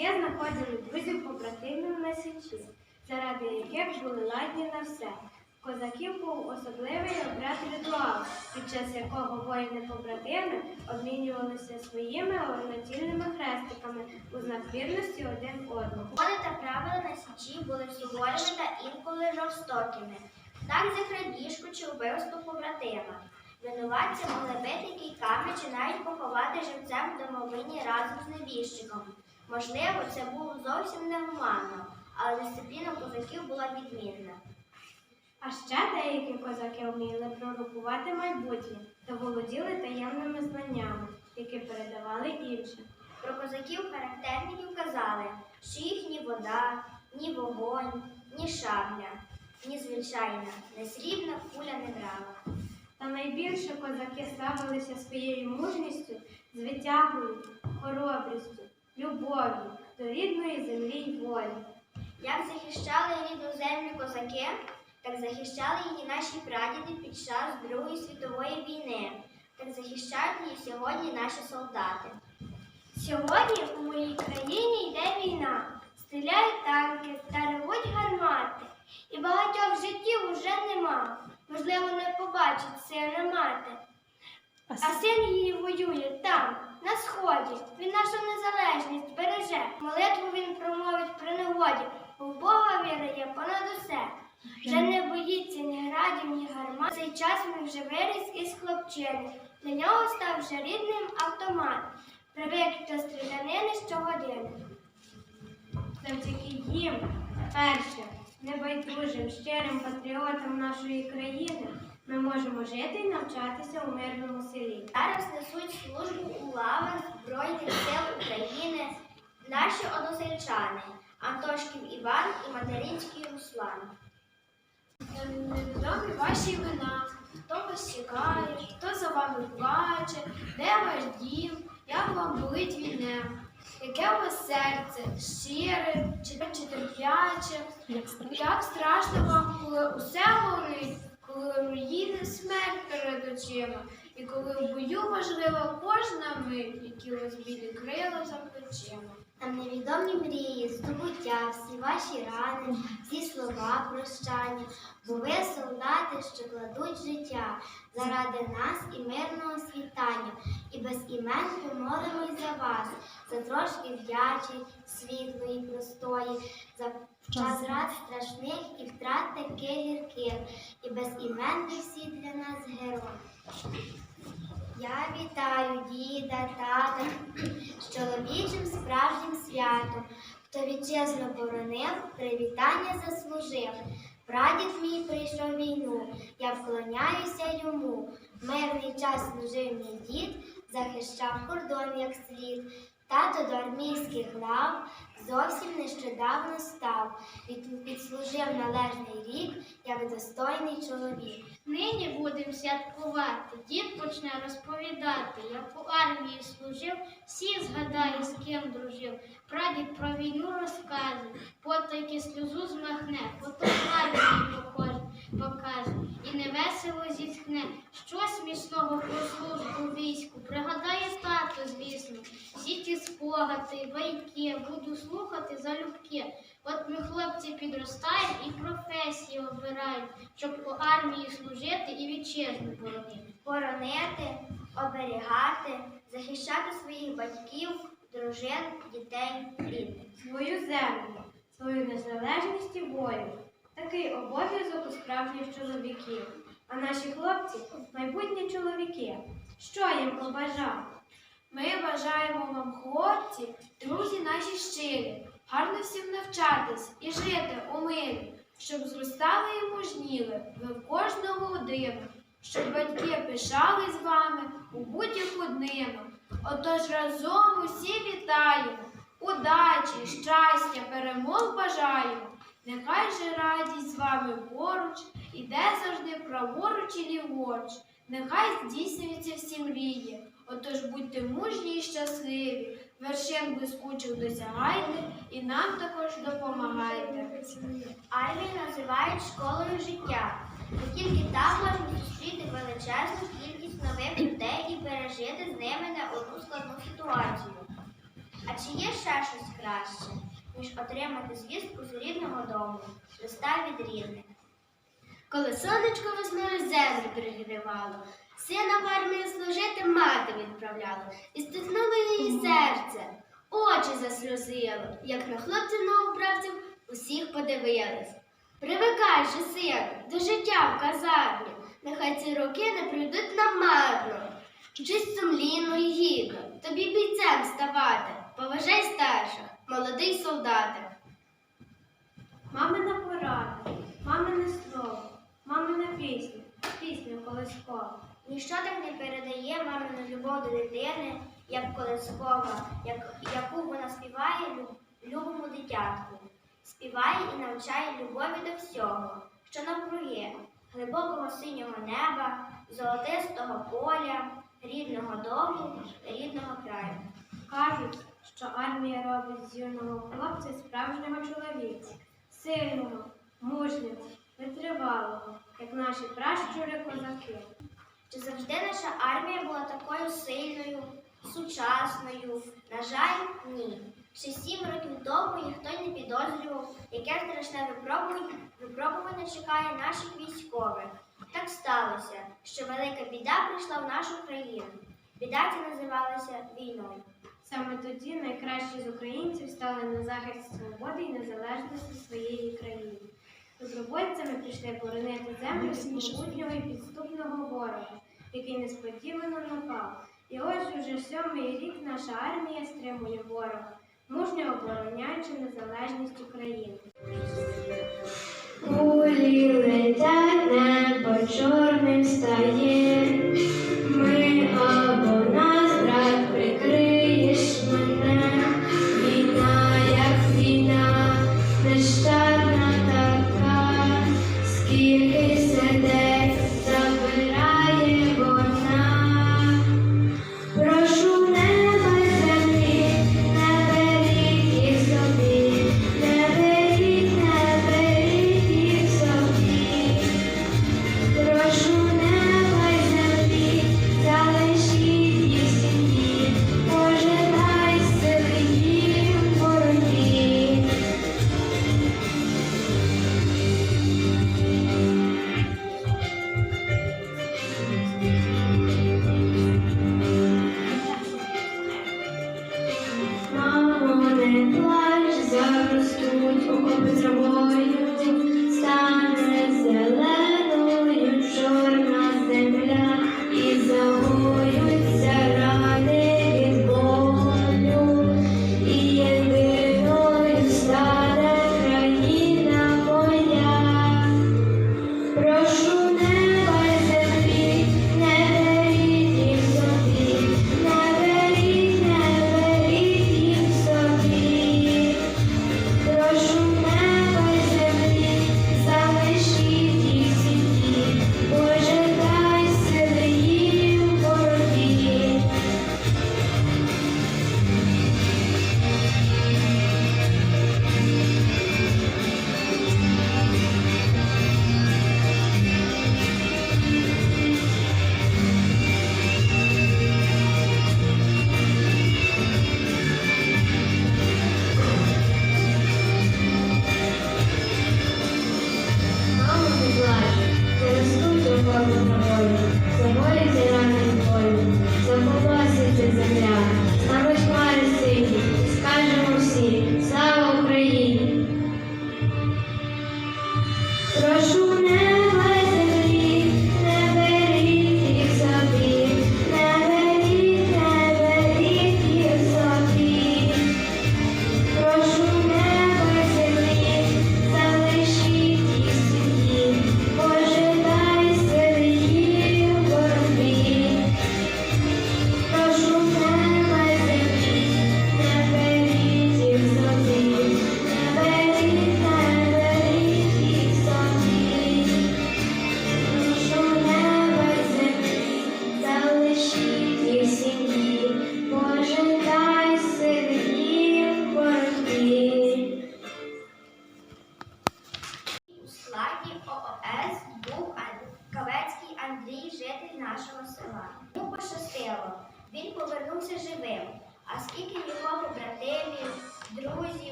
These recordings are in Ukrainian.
Козаки знаходили друзів побратимів на січі, заради яких були ладні на все. Козаків був особливий обряд ритуал, під час якого воїни-побратими обмінювалися своїми націльними хрестиками у знак вірності один одному. Закони та правила на січі були суворими та інколи жорстокими. Так за крадіжку чи вбивство побратима. Винуватця могли бити кійками чи навіть поховати живцем в домовині разом з небіжчиком. Можливо, це було зовсім негуманно, але дисципліна козаків була відмінна. А ще деякі козаки вміли пророкувати майбутнє та володіли таємними знаннями, які передавали іншим. Про козаків-характерників казали, що їх ні вода, ні вогонь, ні шабля, ні звичайна, не срібна куля не брала. Та найбільше козаки славилися своєю мужністю, звитягою, хоробрістю, любов'ю до рідної землі й волі. Як захищали рідну землю козаки, так захищали її наші прадіди під час Другої світової війни, так захищають її сьогодні наші солдати. Сьогодні у моїй країні йде війна, стріляють танки та ревуть гармати, і багатьох життів уже нема. Можливо, не побачить сина мати. А син її воює там, на сході. Він нашу незалежність береже. Молитву він промовить при негоді, бо в Бога віра є понад усе. Вже не боїться ні градів, ні гармат. Цей час він вже виріс із хлопчини. Для нього став вже рідним автомат. Привик до стрілянини щогодини. Завдяки їм, перше, небайдужим, щирим патріотам нашої країни, ми можемо жити і навчатися у мирному селі. Зараз несуть службу у лавах Збройних сил України наші односельчани Антошків Іван і Материнський Руслан. Невідомі ваші імена, хто вас чекає, хто за вами плаче, де ваш дім, як вам болить війне, яке у вас серце, щире чи, терпляче, як страшно вам, коли усе горить, коли руїни смерть перед очима, і коли в бою важлива кожна мить, які вас крила за плечима. Там невідомі мрії, здобуття, всі ваші рани, всі слова прощання, бо ви солдати, що кладуть життя заради нас і мирного світання, і без імен помолимось за вас, за трошки вдячі, світлої, простої, за час рад страшних і втрат таких гірких, і без імен ви всі для нас герої. Я вітаю діда, тата з чоловічим справжнім святом, хто вітчизну боронив, привітання заслужив. Прадід мій прийшов війну, я вклоняюся йому. Мирний час служив мій дід, захищав кордон як слід. Тато до армійських лав зовсім нещодавно став. Від, відслужив належний рік, як достойний чоловік. Нині будемо святкувати, дід почне розповідати, як у армії служив, всі згадає, з ким дружив. Прадід про війну розкаже, потайки сльозу змахне, потім армії покаже, і невесело зітхне. Що смішного про службу війську, пригадає тато, звісно, всі спогади, байки, буду слухати залюбки. От ми хлопці підростаємо і професії обираємо, щоб у армії служити і вітчизну боронити. боронити, оберігати, захищати своїх батьків, дружин, дітей, рідних. Свою землю, свою незалежність і волю. Такий обов'язок у справжніх чоловіків. А наші хлопці майбутні чоловіки. Що їм побажав? Ми бажаємо вам, хлопці, друзі наші щирі, гарно всім навчатись і жити у мирі, щоб зростали і мужніли ви в кожну годину, щоб батьки пишали з вами у будь-яку днину. Отож разом усі вітаємо, удачі, щастя, перемог бажаємо. Нехай же радість з вами поруч, іде завжди праворуч і ліворуч. Нехай здійснюються всі мрії. Отож будьте мужні і щасливі, вершин блискучих досягайте і нам також допомагайте. Армію називають школою життя. Бо тільки там можна зустріти величезну кількість нових людей і пережити з ними не одну складну ситуацію. А чи є ще щось краще, ніж отримати звістку з рідного дому, листа від рідних? Коли сонечко весною землю перегрівало, сина в армії служити мати відправляла, і стиснуло її серце, очі засльозило, як на хлопців новобравців усіх подивились. Привикай же, сину, до життя в казармі, нехай ці роки не прийдуть намарно. Вчись сумлінно і гідно, тобі бійцем ставати, поважай старших, молодий солдате. Мамина порада, мамине слово, мамина пісня, пісня колискова. Ніщо так не передає мамину любов до дитини, як колискова, як, яку вона співає люб- любому дитятку. Співає і навчає любові до всього, що навкруги, глибокого синього неба, золотистого поля, рідного дому, рідного краю. Кажуть, що армія робить з юного хлопця справжнього чоловіка, сильного, мужнього, витривалого, як наші пращури козаки. Чи завжди наша армія була такою сильною, сучасною? На жаль, ні. Ще сім років тому ніхто не підозрював, яке страшне випробування, чекає наших військових. Так сталося, що велика біда прийшла в нашу країну. Біда ця називалася війною. Саме тоді найкращі з українців стали на захист свободи і незалежності своєї країни. Добровольцями прийшли боронити землю і підступного ворога, який несподівано напав. І ось уже сьомий рік наша армія стримує ворога, мужньо обороняючи незалежність України. Кулі летять, небо чорним стає.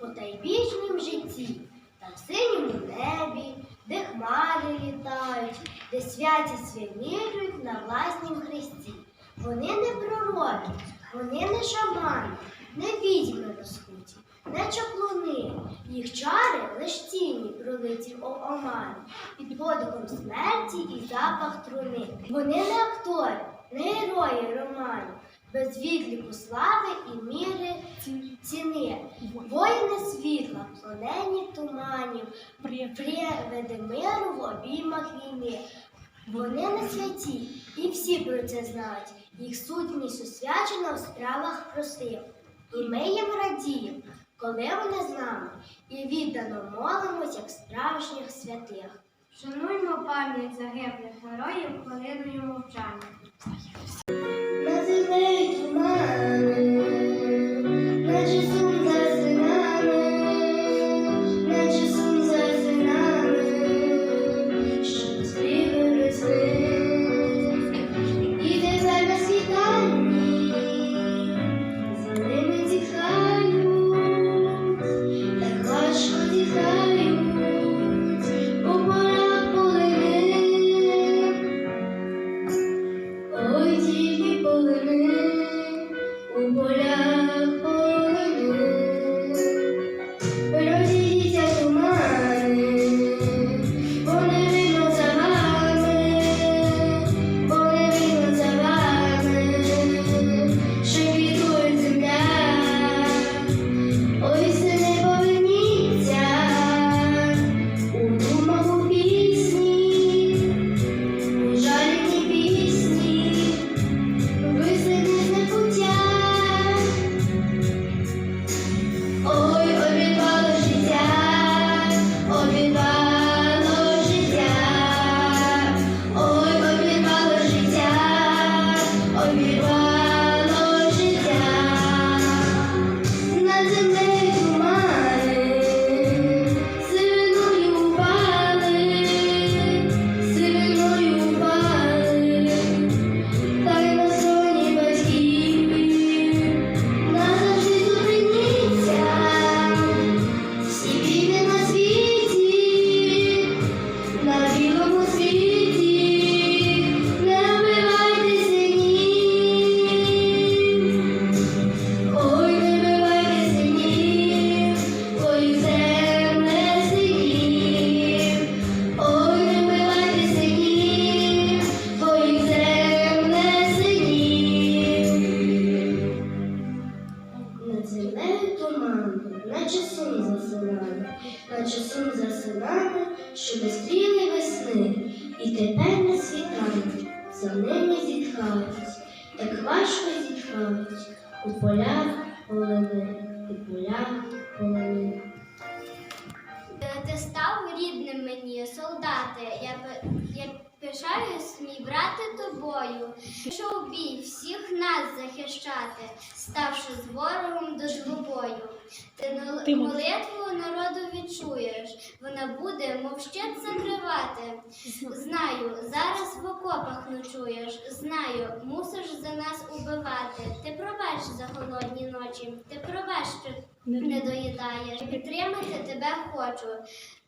По тайбічнім житті, та в синьому небі, де хмари літають, де святість вимірюють на власнім хресті. Вони не пророки, вони не шамани, не відьми розкуті, не чаклуни. Їх чари лиш тіні пролиті в омані, під подихом смерті і запах труни. Вони не актори, не герої романів, без відліку слави і міри ціни. Воїни світла, плонені туманів, приведи миру в обіймах війни. Вони не святі, і всі про це знають. Їх сутність освячена в справах простих. І ми їм радіємо, коли вони з нами, і віддано молимось, як справжніх святих. Шануймо пам'ять загиблих героїв хвилиною мовчання. На землі наче сум засинали, наче сум засинали, що без стріли весни, і тепер на світанку за ними зітхають, так важко зітхають, у полях полини, у полях полини. Ти став рідним мені, солдати, я, я пишаюсь, мій брате, тобою. Пішов у бій всіх нас захищати, ставши з ворогом до двобою. Ти, молитву народу відчуєш, вона буде, мов щит закривати. Знаю, зараз в окопах ночуєш, знаю, мусиш за нас убивати. Ти пробач за голодні ночі, ти пробач, що не доїдаєш. Підтримати тебе хочу.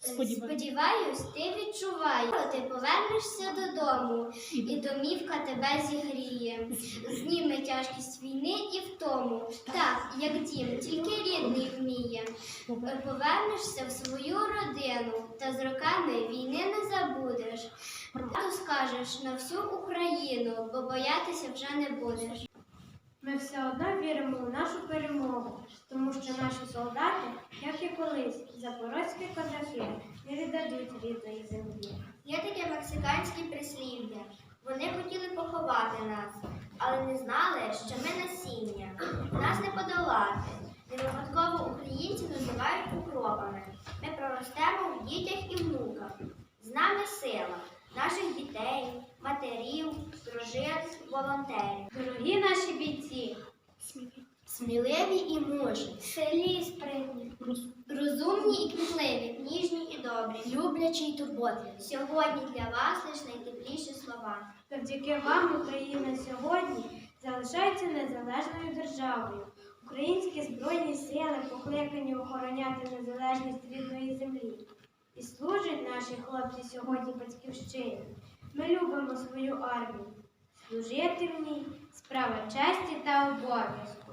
Сподіваюсь, ти відчуваєш, ти повернешся додому, і домівка тебе зігріє. Зніме тяжкість війни і втому. Так, як дім, тільки рідний вміє. Повернешся в свою родину, та з роками війни не забудеш. Правду скажеш на всю Україну, бо боятися вже не будеш. Ми все одно віримо у нашу перемогу, тому що наші солдати, як і колись, запорозькі козаки, не віддадуть рідної землі. Є таке мексиканське прислів'я. Вони хотіли поховати нас, але не знали, що ми насіння. Нас не подолати. Не випадково українці називають укропами. Ми проростемо в дітях і внуках. З нами сила наших дітей, матерів, дружин, волонтерів. Дорогі наші бійці, Сміливі і мужні, сильні і спритні, розумні і кмітливі, ніжні і добрі, люблячі й турботливі. Сьогодні для вас лиш найтепліші слова. Завдяки вам Україна сьогодні залишається незалежною державою. Українські збройні сили покликані охороняти незалежність рідної землі. І служать наші хлопці сьогодні батьківщині. Ми любимо свою армію. Служити в ній справа честі та обов'язку.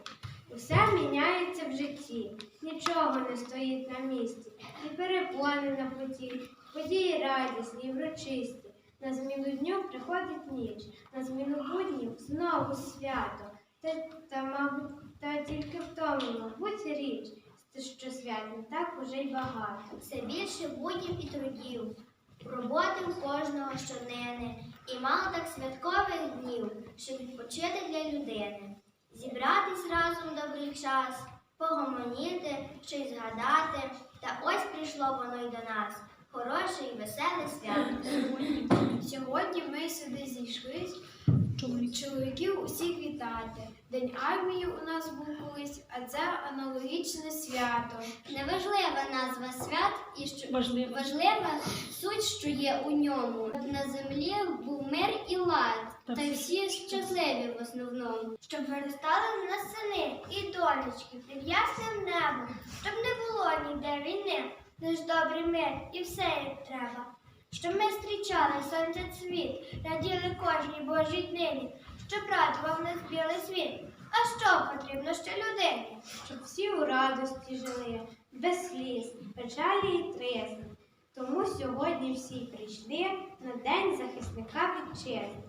Усе міняється в житті, нічого не стоїть на місці, і перепони на путі, події радісні, і врочисті. На зміну дню приходить ніч, на зміну буднів знову свято. Та, та, мабуть, та тільки в тому, мабуть, річ, що свят не так уже й багато. Все більше буднів і трудів, роботи у кожного щоденне, і мало так святкових днів, щоб відпочити для людини. Зібратись разом добрий час, погомоніти, щось згадати, та ось прийшло воно й до нас. Хороше і веселе свято. Сьогодні ми сюди зійшлись чоловіків усіх вітати. День армії у нас був колись, а це аналогічне свято. Неважлива назва свят і що Важливо. важлива суть, що є у ньому. На землі був мир і лад, та й всі щасливі в основному. Щоб виростали в нас сини і донечки під ясним небом, щоб не було ніде війни, лиш добрий мир і все як треба. Щоб ми зустрічали сонце цвіт, раділи кожній Божій днині, щоб радував нас білий світ. А що потрібно ще людині? щоб всі у радості жили, без сліз, печалі і тризни. Тому сьогодні всі прийшли на День захисника вітчизни.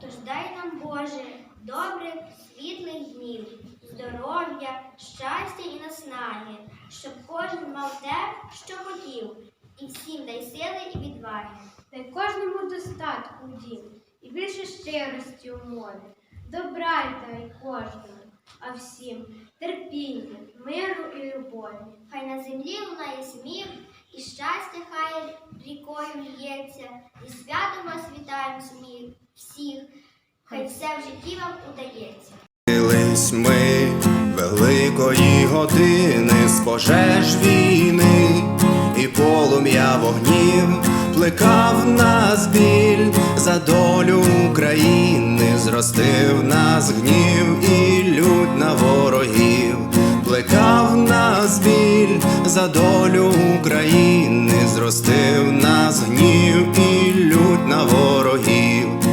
Тож дай нам, Боже, добрих, світлих днів, здоров'я, щастя і наснаги, щоб кожен мав те, що хотів, і всім дай сили і відваги. Дай кожному достатку дім і більше щирості у мові, добра й дай кожному, а всім терпіння, миру і любові. Хай на землі лунає сміх, і щастя хай рікою лється, і святом вас вітаємо сміх всіх, хай все в житті вам удається. Ми великої години з пожеж війни, і полум'я вогнів плекав нас біль за долю України, зростив нас гнів і лють на ворогів, плекав нас біль за долю України, зростив нас гнів і лють на ворогів.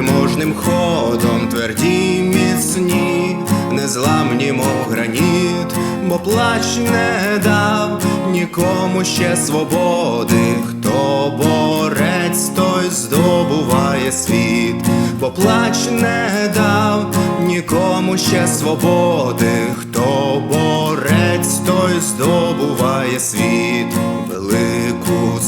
Переможним ходом, тверді міцні, незламні, мов граніт, бо плач не дав нікому ще свободи. Хто борець, той здобуває світ, бо плач не дав нікому ще свободи. Хто борець, той здобуває світ, велику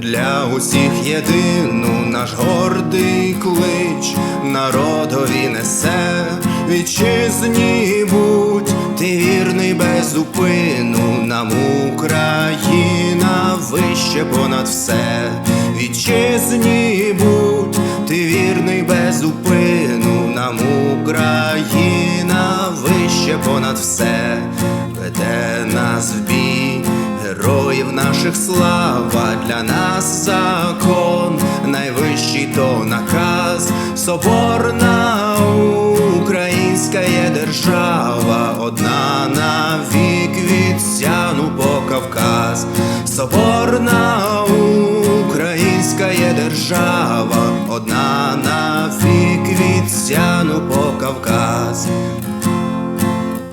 для усіх єдину наш гордий клич народові несе. Вітчизні будь, ти вірний без зупину, нам Україна вище понад все, вітчизні будь, ти вірний без зупину, нам Україна вище понад все, веде нас в бій героїв наших слава. Для нас закон, найвищий то наказ, соборна українська є держава, одна навік від Сяну по Кавказ, соборна українська є держава, одна навік від Сяну по Кавказ,